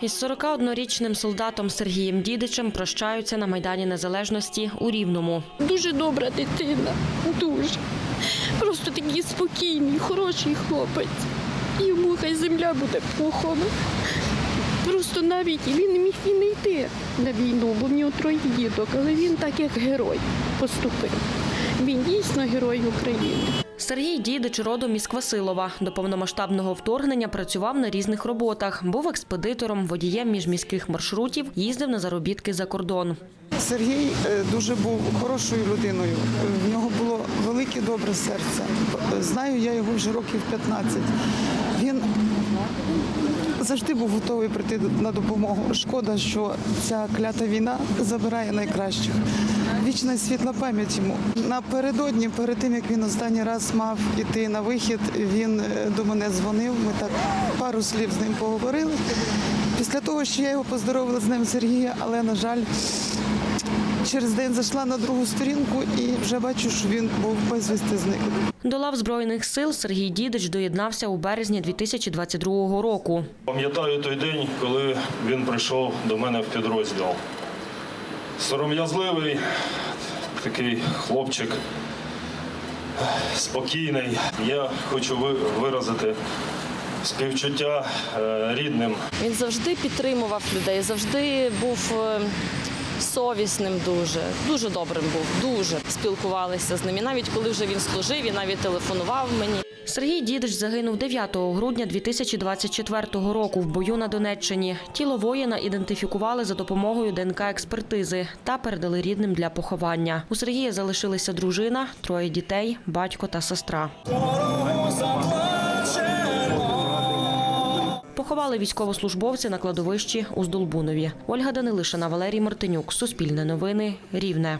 Із 41-річним солдатом Сергієм Дідичем прощаються на Майдані Незалежності у Рівному. Дуже добра дитина, дуже. Просто такий спокійний, хороший хлопець. Йому хай земля буде пухом. Просто навіть він міг і не йти на війну, бо в нього троє діток, але він так як герой поступив. Він дійсно герой України. Сергій Дідич родом із Квасилова. До повномасштабного вторгнення працював на різних роботах. Був експедитором, водієм міжміських маршрутів, їздив на заробітки за кордон. Сергій е, дуже був хорошою людиною. В нього було велике добре серце. Е, Знаю я його вже років 15. Він завжди був готовий прийти на допомогу. Шкода, що ця клята війна забирає найкращих. Вічна світла пам'ять йому. Напередодні, перед тим як він останній раз мав іти на вихід, він е, до мене дзвонив. Ми так пару слів з ним поговорили. Після того, що я його поздоровила з ним Сергія, але на жаль, через день зайшла на другу сторінку і вже бачу, що він був безвісти зниклий. До лав збройних сил Сергій Дідич доєднався у березні 2022 року. Пам'ятаю той день, коли він прийшов до мене в підрозділ. Сором'язливий, такий хлопчик, спокійний. Я хочу виразити співчуття е, рідним Він завжди підтримував людей, завжди був е, совісним дуже, дуже добрим був, дуже спілкувалися з ним. І навіть коли вже він служив, і навіть телефонував мені. Сергій Дідич загинув 9 грудня 2024 року в бою на Донеччині. Тіло воїна ідентифікували за допомогою ДНК-експертизи та передали рідним для поховання. У Сергія залишилися дружина, троє дітей, батько та сестра. Поховали військовослужбовці на кладовищі у Здолбунові. Ольга Данилишина, Валерій Мартинюк. Суспільне новини. Рівне.